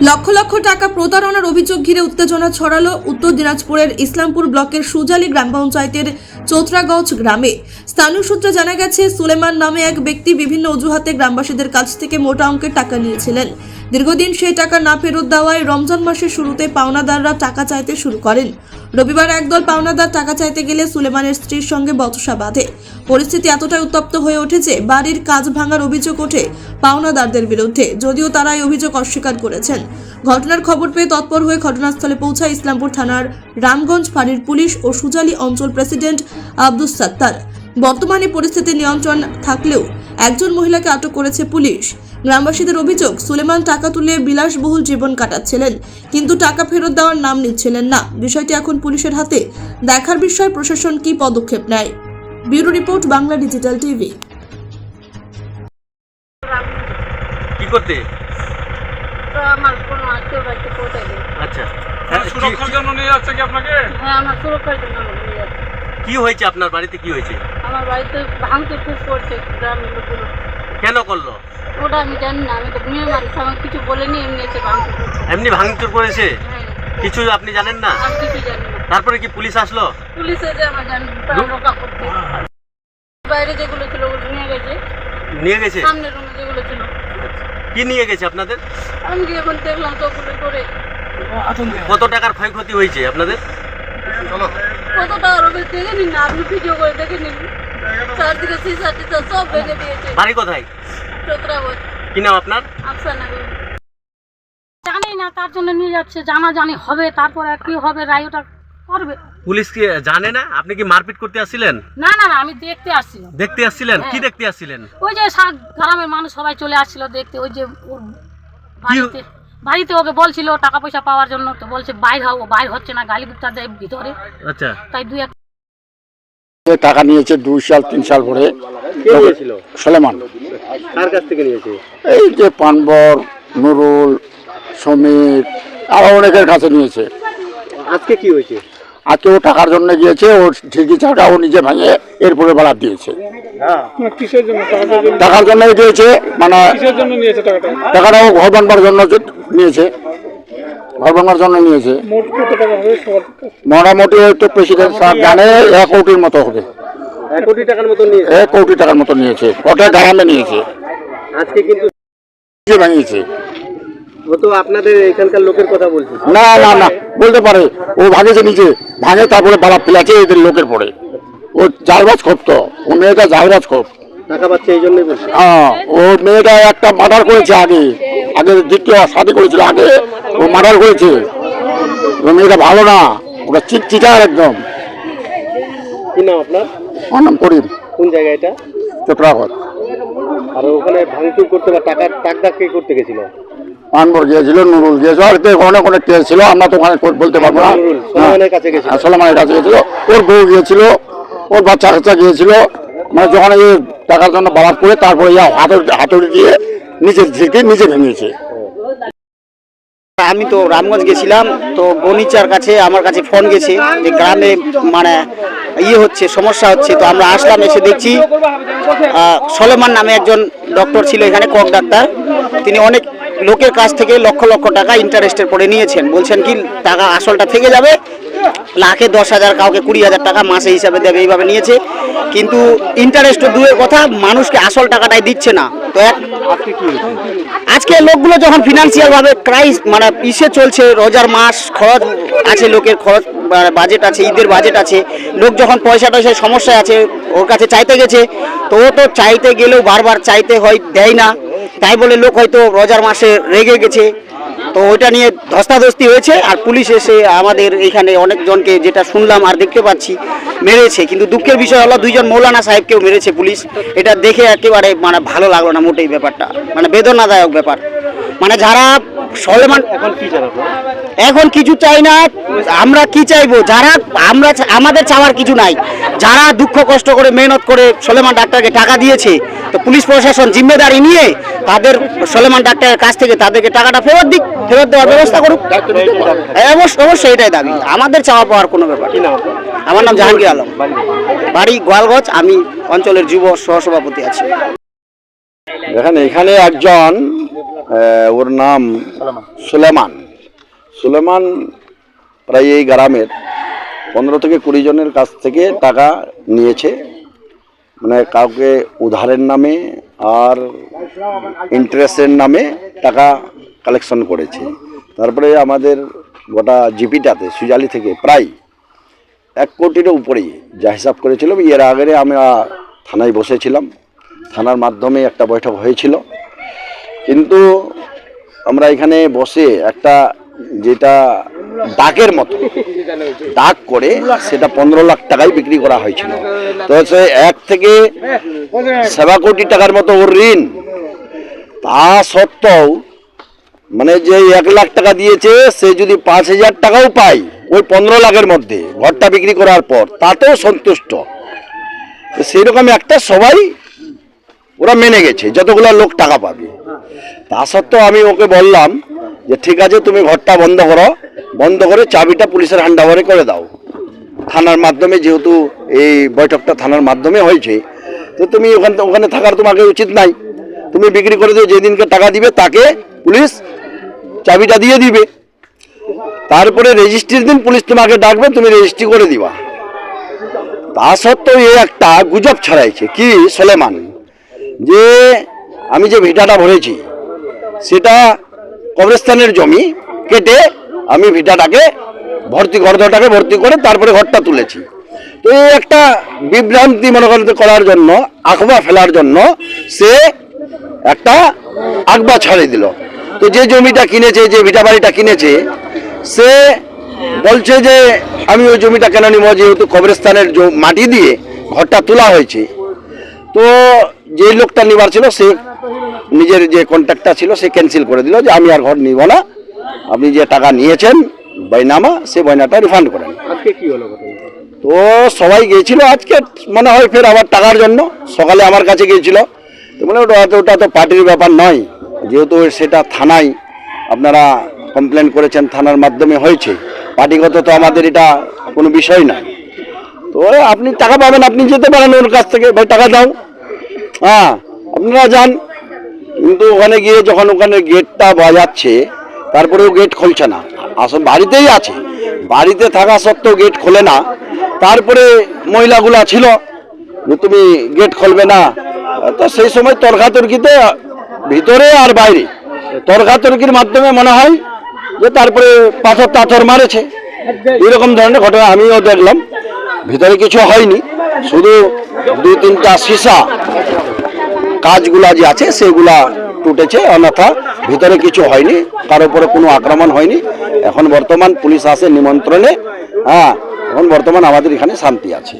লক্ষ লক্ষ টাকা প্রতারণার অভিযোগ ঘিরে উত্তেজনা ছড়ালো উত্তর দিনাজপুরের ইসলামপুর ব্লকের সুজালি গ্রাম পঞ্চায়েতের চৌত্রাগঞ্জ গ্রামে। স্থানীয় সূত্রে জানা গেছে, সুলেমান নামে এক ব্যক্তি বিভিন্ন অজুহাতে গ্রামবাসীদের কাছ থেকে মোটা অঙ্কের টাকা নিয়েছিলেন। দীর্ঘদিন সেই টাকা না ফেরত দেওয়ায় রমজান মাসের শুরুতে পাওনাদাররা টাকা চাইতে শুরু করেন। রবিবার একদল পাওনাদার টাকা চাইতে গেলে সুলেমানের স্ত্রীর সঙ্গে বচসা বাঁধে। পরিস্থিতি এতটাই উত্তপ্ত হয়ে উঠেছে, বাড়ির কাজ ভাঙার অভিযোগ ওঠে পাওনাদারদের বিরুদ্ধে, যদিও তারা এই অভিযোগ অস্বীকার করেছেন। ঘটনার খবর পেয়ে তৎপর হয়ে ঘটনাস্থলে পৌঁছায় ইসলামপুর থানার রামগঞ্জ ফাঁড়ির পুলিশ ও সুজালি অঞ্চল প্রেসিডেন্ট আব্দুস সাত্তার। বর্তমানে পরিস্থিতি নিয়ন্ত্রণ থাকলেও একজন মহিলাকে আটক করেছে পুলিশ। গ্রামবাসীদের অভিযোগ সুলেমান টাকা তুলে বিলাসবহুল জীবন কাটাচ্ছিলেন কিন্তু টাকা ফেরত দেওয়ার নাম নিচ্ছিলেন না। বিষয়টি এখন পুলিশের হাতে। দেখার বিষয় প্রশাসন কি পদক্ষেপ নেয়? Bureau report Bangla digital TV. কি করতে? আমার কোনো আত্মীয় বাড়িতে পৌঁছাই আচ্ছা। হ্যাঁ, হ্যাঁ, সুরক্ষার জন্য নিয়ে যাচ্ছে কি আপনাকে? হ্যাঁ আমার সুরক্ষার জন্য নিয়ে যাচ্ছে। কি হয়েছে আপনার বাড়িতে? কি হয়েছে? আমার বাড়িতে ভাঙতে খুব করছে গ্রামের লোকগুলো কেন করল? ওটা আমি জানি না আমি তো মেয়ে মানুষ আমার কিছু বলেনি এমনি এসে ভাঙতে এমনি ভাঙচুর করেছে? হ্যাঁ। কিছু আপনি জানেন না? আমি কিছু জানি না। তারপরে কি পুলিশ আসলো? পুলিশ এসে আমার জানি রক্ষা করতে বাইরে যেগুলো ছিল ওগুলো নিয়ে গেছে। নিয়ে গেছে? সামনের রুমে যেগুলো ছিল। কি নিয়ে গেছে আপনাদের? আমি গিয়ে এখন দেখলাম তো ওগুলো করে। কত টাকার ক্ষয়ক্ষতি হয়েছে আপনাদের? কত টাকা রবে দেখে নিন না আপনি ভিডিও করে দেখে নিন চারদিকে সিসা টিসা সব ভেঙে দিয়েছে। বাড়ি কোথায়? চোদ্রা কি নাম আপনার? আফসানা জানি না তার জন্য নিয়ে যাচ্ছে জানা জানি হবে তারপর আর কি হবে রায় ওটা করবে। পুলিশ কি জানে না? আপনি কি মারপিট করতে আসছিলেন? না না না আমি দেখতে আসছিলাম। দেখতে আসছিলেন? কি। দেখতে আসছিলেন? ওই যে গ্রামের মানুষ সবাই চলে আসছিল দেখতে ওই যে বাড়িতে। বাড়িতে ওকে বলছিল টাকা পয়সা পাওয়ার জন্য। তো বলছে বাইর হও ও বাইর হচ্ছে না গালি গুপ্তা দেয় ভিতরে। আচ্ছা। তাই দুই এক টাকা নিয়েছে দুই সাল তিন সাল পরে। সলেমান। কার কাছ থেকে নিয়েছে? এই যে পানবর নুরুল সমীর আরও অনেকের কাছে নিয়েছে। আজকে কি হয়েছে? আজকে ও টাকার জন্য গিয়েছে ওর ঠিকই চাটা ও নিজে ভেঙে এরপরে বাড়া দিয়েছে। কিসের জন্য? টাকার জন্য? দিয়েছে মানে কিসের জন্য নিয়েছে টাকাটা? ঘর বানবার জন্য নিয়েছে। ঘর বানবার জন্য নিয়েছে? মোটামুটি ওই তো প্রেসিডেন্ট সাহেব জানে এক কোটির মতো হবে। এক কোটি টাকার মতো নিয়েছে। এক কোটি টাকার মতো নিয়েছে। ওটা গ্রামে নিয়েছে। আজকে কিন্তু নিজে ভেঙেছে ও তো আপনাদের এখানকার লোকের কথা বলছি। না না না বলতে পারে। ও ভাগেছে নিচে ভাঙে তারপরে বালা ফেলেছে এদের লোকের পরে। ও জালবাজ খোপ তো ও মেয়েটা জালবাজ টাকা পাচ্ছে এই জন্যই বলছি। হ্যাঁ ও মেয়েটা একটা মার্ডার করেছে আগে। আগে দ্বিতীয় শাদি করেছিল আগে ও মার্ডার করেছে। ও মেয়েটা ভালো না ওটা চিট চিটার একদম। কি নাম আপনার? নাম করিম। কোন জায়গা এটা? চোপড়াঘর। আর ওখানে ভাঙচুর করতে বা টাকার টাক ডাক কে করতে গেছিল? পানবর গিয়েছিল নুরুল গিয়েছিল আর কে অনেক অনেক কেস ছিল আমরা তো ওখানে বলতে পারব না। সোলেমানের গেছিল। হ্যাঁ, কাছে গেছিল ওর বউ গিয়েছিল। ওর বাচ্চা কাচ্চা গিয়েছিল। মানে যখন এই টাকার জন্য বাবাদ করে তারপরে ইয়া হাতুড়ি হাতুড়ি দিয়ে নিজের ঝিকে নিজে ভেঙেছে। আমি তো রামগঞ্জ গেছিলাম, তো গনিচার কাছে আমার কাছে ফোন গেছে যে গ্রামে মানে ইয়ে হচ্ছে, সমস্যা হচ্ছে, তো আমরা আসলাম, এসে দেখছি সলেমান নামে একজন ডক্টর ছিল এখানে, কক ডাক্তার। তিনি অনেক লোকের কাছ থেকে লক্ষ লক্ষ টাকা ইন্টারেস্টের পরে নিয়েছেন। বলছেন কি, টাকা আসলটা থেকে যাবে লাখে দশ হাজার, কাউকে কুড়ি হাজার টাকা মাসে হিসাবে দেবে, এইভাবে নিয়েছে। কিন্তু ইন্টারেস্ট দূরের কথা, মানুষকে আসল টাকাটাই দিচ্ছে না। তো এক আজকে লোকগুলো যখন ফিনান্সিয়ালভাবে ক্রাইস মানে ইসে চলছে, রোজার মাস, খরচ আছে, লোকের খরচ বাজেট আছে, ঈদের বাজেট আছে, লোক যখন পয়সা টয়সায় সমস্যায় আছে, ওর কাছে চাইতে গেছে, তো ও তো চাইতে গেলেও বারবার চাইতে হয়, দেয় না। তাই বলে লোক হয়তো রোজার মাসে রেগে গেছে। তো ওইটা নিয়ে ধস্তাধস্তি হয়েছে আর পুলিশ এসে আমাদের এখানে অনেকজনকে যেটা শুনলাম আর দেখতে পাচ্ছি মেরেছে। কিন্তু দুঃখের বিষয় হলো দুইজন মৌলানা সাহেবকেও মেরেছে পুলিশ। এটা দেখে একেবারে মানে ভালো লাগল না মোটেই ব্যাপারটা। মানে বেদনাদায়ক ব্যাপার। মানে যারা সলেমান এখন কি এখন কিছু চাই না আমরা কি চাইব? যারা আমরা আমাদের চাওয়ার কিছু নাই। যারা দুঃখ কষ্ট করে মেহনত করে সলেমান ডাক্তারকে টাকা দিয়েছে তো পুলিশ প্রশাসন জিম্মেদারি নিয়ে তাদের সলেমান ডাক্তারের কাছ থেকে তাদেরকে টাকাটা ফেরত দিক ফেরত দেওয়ার ব্যবস্থা করুক। হ্যাঁ, অবশ্য অবশ্যই এটাই দাবি। আমাদের চাওয়া পাওয়ার কোনো ব্যাপার আমার নাম জাহাঙ্গীর আলম। বাড়ি গোয়ালগঞ্জ। আমি অঞ্চলের যুব সহসভাপতি আছি। দেখেন এখানে একজন ওর নাম সুলেমান। সুলেমান প্রায় এই গ্রামের পনেরো থেকে কুড়ি জনের কাছ থেকে টাকা নিয়েছে। মানে কাউকে উধারের নামে আর ইন্টারেস্টের নামে টাকা কালেকশন করেছে। তারপরে আমাদের গোটা জিপিটাতে সুজালি থেকে প্রায় এক কোটির উপরেই যা হিসাব করেছিলাম, এর আগে আমরা থানায় বসেছিলাম। থানার মাধ্যমে একটা বৈঠক হয়েছিল। কিন্তু আমরা এখানে বসে একটা যেটা ডাকের মতো। ডাক করে সেটা পনেরো লাখ টাকায় বিক্রি করা হয়েছিল। তো সে এক থেকে সেবা কোটি টাকার মতো ওর ঋণ। তা সত্ত্বেও মানে যে এক লাখ টাকা দিয়েছে, সে যদি পাঁচ হাজার টাকাও পায় ওই পনেরো লাখের মধ্যে ঘরটা বিক্রি করার পর, তাতেও সন্তুষ্ট। তো সেই রকম একটা সবাই ওরা মেনে গেছে, যতগুলো লোক টাকা পাবে। তা সত্ত্বেও আমি ওকে বললাম যে ঠিক আছে, তুমি ঘরটা বন্ধ করো। বন্ধ করে চাবিটা পুলিশের হ্যান্ড ওভারে করে দাও। থানার মাধ্যমে যেহেতু এই বৈঠকটা থানার মাধ্যমে হয়েছে, তো তুমি ওখানে ওখানে থাকার তোমাকে উচিত নাই। তুমি বিক্রি করে দিও, যেদিনকে টাকা দিবে তাকে পুলিশ চাবিটা দিয়ে দিবে। তারপরে রেজিস্ট্রির দিন পুলিশ তোমাকে ডাকবে, তুমি রেজিস্ট্রি করে দিবা। তা সত্ত্বেও এ একটা গুজব ছড়াইছে। কি, সোলেমান? যে আমি যে ভিটাটা ভরেছি, সেটা কবরস্থানের জমি কেটে আমি ভিটাটাকে ভর্তি গর্ধটাকে ভর্তি করে তারপরে ঘরটা তুলেছি। তো এই একটা বিভ্রান্তি মনে করার জন্য, আখবা ফেলার জন্য সে একটা আকবা ছাড়িয়ে দিল। তো যে জমিটা কিনেছে, যে ভিটা বাড়িটা কিনেছে, সে বলছে যে, আমি ওই জমিটা কেন নিব? যেহেতু কবরস্থানের মাটি দিয়ে ঘরটা তোলা হয়েছে। তো যে লোকটা নিবার ছিল, সে নিজের যে কন্ট্যাক্টটা ছিল সে ক্যান্সেল করে দিল যে আমি আর ঘর নিব না। আপনি যে টাকা নিয়েছেন বয়নামা সে বয়নাটা রিফান্ড করেন আজকে কি হলো তো সবাই গিয়েছিল আজকে মনে হয় ফের আবার টাকার জন্য। সকালে আমার কাছে গিয়েছিল। তো বলে ওটা ওটা তো পার্টির ব্যাপার নয়। যেহেতু সেটা থানায় আপনারা কমপ্লেন করেছেন থানার মাধ্যমে হয়েছে। পার্টিগত তো আমাদের এটা কোনো বিষয় নয় তো আপনি টাকা পাবেন আপনি যেতে পারেন ওর কাছ থেকে। ভাই টাকা দাও। হ্যাঁ আপনারা যান। কিন্তু ওখানে গিয়ে যখন ওখানে গেটটা বাজাচ্ছে, তারপরেও গেট খুলছে না। আসল বাড়িতেই আছে। বাড়িতে থাকা সত্ত্বেও গেট খোলে না। তারপরে মহিলাগুলা ছিল, যে তুমি গেট খুলবে না। তো সেই সময় তর্কাতর্কিতে ভিতরে আর বাইরে। তর্কাতর্কির মাধ্যমে মনে হয় যে তারপরে পাথর টাথর মারেছে। এরকম ধরনের ঘটনা আমিও দেখলাম। ভিতরে কিছু হয়নি। শুধু দুই তিনটা সীসা কাজগুলা যে আছে, সেগুলা টুটেছে, অন্যথা ভিতরে কিছু হয়নি, তার উপরে কোনো আক্রমণ হয়নি। এখন বর্তমান পুলিশ আসে নিমন্ত্রণে হ্যাঁ এখন বর্তমান আমাদের এখানে শান্তি আছে।